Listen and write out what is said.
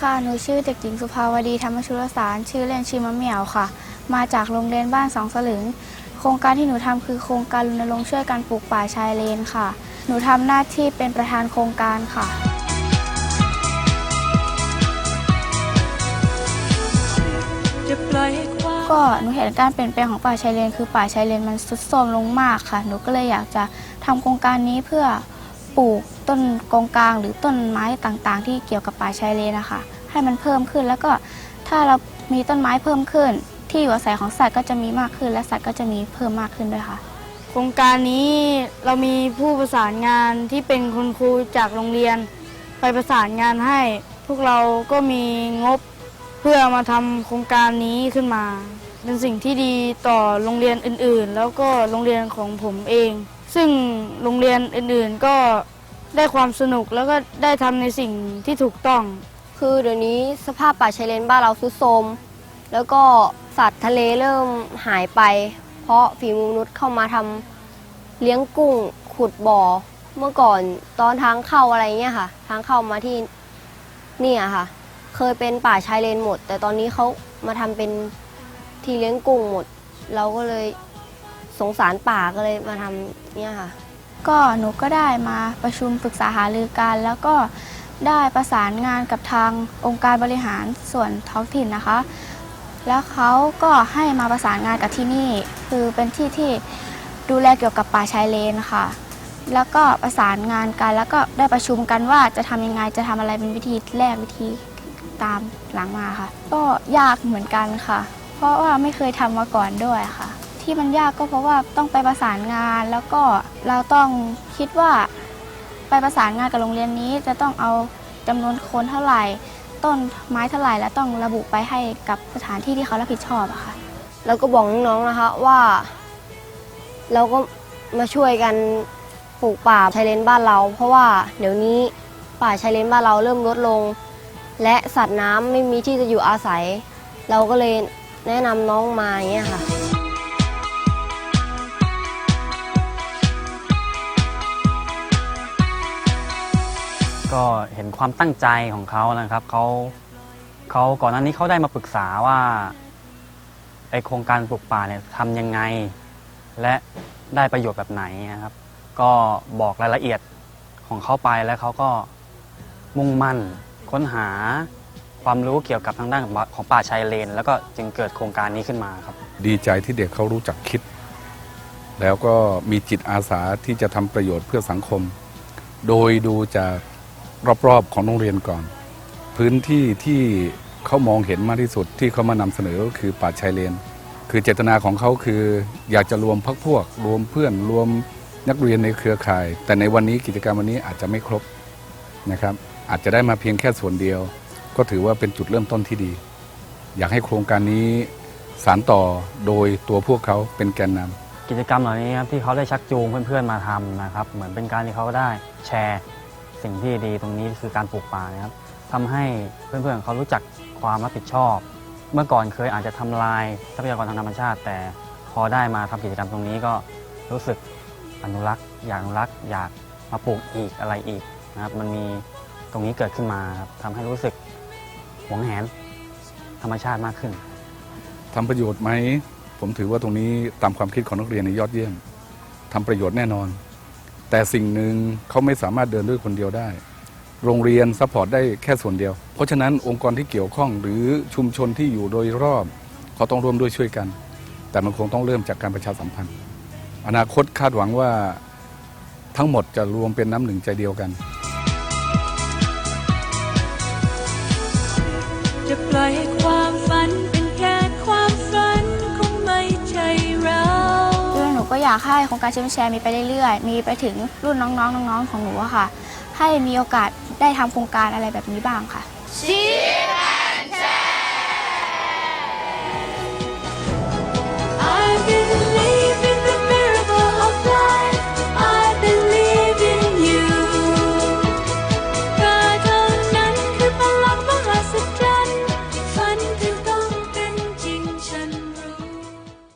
ค่ะ หนูชื่อเด็กหญิงสุภาวดีธรรมชุลสาร ชื่อเล่นชื่อมะเหมี่ยวค่ะ มาจากโรงเรียนบ้านสองสลึง โครงการที่หนูทำคือโครงการรณรงค์ช่วยกันปลูกป่าชายเลนค่ะ หนูทำหน้าที่เป็นประธานโครงการค่ะ ก็หนูเห็นการเปลี่ยนแปลงของป่าชายเลน คือป่าชายเลนมันทรุดโทรมลงมากค่ะ หนูก็เลยอยากจะทำโครงการนี้เพื่อปลูก ต้นกองกลางหรือต้นไม้ต่างๆ ที่เกี่ยวกับป่าชายเลนนะคะ ให้มันเพิ่มขึ้นแล้วก็ถ้าเรามีต้นไม้เพิ่มขึ้น ที่อยู่อาศัยของสัตว์ก็จะมีมากขึ้น และสัตว์ก็จะมีเพิ่มมากขึ้นด้วยค่ะ โครงการนี้เรามีผู้ประสานงานที่เป็นคุณครูจากโรงเรียน ไปประสานงานให้ พวกเราก็มีงบเพื่อมาทำโครงการนี้ขึ้นมา เป็นสิ่งที่ดีต่อโรงเรียนอื่นๆ แล้วก็โรงเรียนของผมเอง ซึ่งโรงเรียนอื่นๆก็ ได้ความสนุกแล้วก็ได้ทำในสิ่งที่ถูกต้อง คือเดี๋ยวนี้สภาพป่าชายเลนบ้านเราทรุดโทรมแล้วก็สัตว์ทะเลเริ่มหายไป เพราะฝีมือมนุษย์เข้ามาทำเลี้ยงกุ้งขุดบ่อ เมื่อก่อนตอนทางเข้าอะไรเงี้ยค่ะ ทางเข้ามาที่เนี่ยค่ะ เคยเป็นป่าชายเลนหมด แต่ตอนนี้เขามาทำเป็นที่เลี้ยงกุ้งหมด เราก็เลยสงสารป่าก็เลยมาทำเนี่ยค่ะ ก็หนูก็ได้มาประชุมปรึกษาหารือกัน แล้วก็ได้ประสานงานกับทางองค์การบริหารส่วนท้องถิ่นนะคะ แล้วเขาก็ให้มาประสานงานกับที่นี่ คือเป็นที่ที่ดูแลเกี่ยวกับป่าชายเลนค่ะ แล้วก็ประสานงานกัน แล้วก็ได้ประชุมกันว่าจะทำยังไงจะทำอะไรเป็นวิธีแรกวิธีตามหลังมาค่ะ ก็ยากเหมือนกันค่ะ เพราะว่าไม่เคยทำมาก่อนด้วยค่ะ ที่มันยากก็เพราะว่าต้องไปประสานงาน แล้วก็เราต้องคิดว่าไปประสานงานกับโรงเรียนนี้ จะต้องเอาจำนวนคนเท่าไหร่ ต้นไม้เท่าไหร่และต้องระบุไปให้กับสถานที่ที่เขารับผิดชอบอะค่ะแล้วก็บอกน้องๆนะคะว่า เราก็มาช่วยกันปลูกป่าชายเลนบ้านเรา เพราะว่าเดี๋ยวนี้ป่าชายเลนบ้านเราเริ่มลดลง และสัตว์น้ำไม่มีที่จะอยู่อาศัย เราก็เลยแนะนำน้องมาอย่างเงี้ยค่ะ ก็เห็นความตั้งใจของเขานะครับเขาเขาก่อนหน้านี้เขาได้มาปรึกษาว่าไอโครงการปลูกป่าเนี่ยทำยังไง และได้ประโยชน์แบบไหนนะครับ ก็บอกรายละเอียดของเขาไปแล้วเขาก็มุ่งมั่นค้นหาความรู้เกี่ยวกับทางด้านของป่าชายเลน แล้วก็จึงเกิดโครงการนี้ขึ้นมาครับ ดีใจที่เด็กเขารู้จักคิด แล้วก็มีจิตอาสาที่จะทำประโยชน์เพื่อสังคม โดยดูจาก รอบๆของโรงเรียนก่อน พื้นที่ที่เขามองเห็นมากที่สุดที่เขามานำเสนอก็คือป่าชายเลน คือเจตนาของเขาคือ อยากจะรวมพักพวก รวมเพื่อนรวมนักเรียนในเครือข่าย แต่ในวันนี้กิจกรรมวันนี้อาจจะไม่ครบนะครับ อาจจะได้มาเพียงแค่ส่วนเดียว ก็ถือว่าเป็นจุดเริ่มต้นที่ดี อยากให้โครงการนี้สานต่อโดยตัวพวกเขาเป็นแกนนำกิจกรรมเหล่านี้ครับที่เขาได้ชักจูงเพื่อนๆมาทำนะครับ เหมือนเป็นการที่เขาได้แชร์ สิ่งที่ดีตรงนี้คือการปลูกป่านะครับทำให้เพื่อนๆเขารู้จักความรับผิดชอบ เมื่อก่อนเคยอาจจะทำลายทรัพยากรทางธรรมชาติ แต่พอได้มาทำกิจกรรมตรงนี้ก็รู้สึกอนุรักษ์ อยากอนุรักษ์อยากมาปลูกอีกอะไรอีกนะครับมันมีตรงนี้เกิดขึ้นมาครับทำให้รู้สึกหวงแหนธรรมชาติมากขึ้น ทำประโยชน์ไหม ผมถือว่าตรงนี้ตามความคิดของนักเรียนในยยอดเยี่ยมทำประโยชน์แน่นอน แต่สิ่งหนึ่งเขาไม่สามารถเดินด้วยคนเดียวได้ โรงเรียนซัพพอร์ตได้แค่ส่วนเดียว เพราะฉะนั้นองค์กรที่เกี่ยวข้องหรือชุมชนที่อยู่โดยรอบเขาต้องร่วมด้วยช่วยกัน แต่มันคงต้องเริ่มจากการประชาสัมพันธ์ อนาคตคาดหวังว่าทั้งหมดจะรวมเป็นน้ำหนึ่งใจเดียวกัน จะปล่อยให้ความ อยากให้โครงการชิมแชร์มีไปเรื่อยๆ มีไปถึงรุ่นน้องๆน้องๆของหนูอะค่ะ ให้มีโอกาสได้ทำโครงการอะไรแบบนี้บ้างค่ะ ชี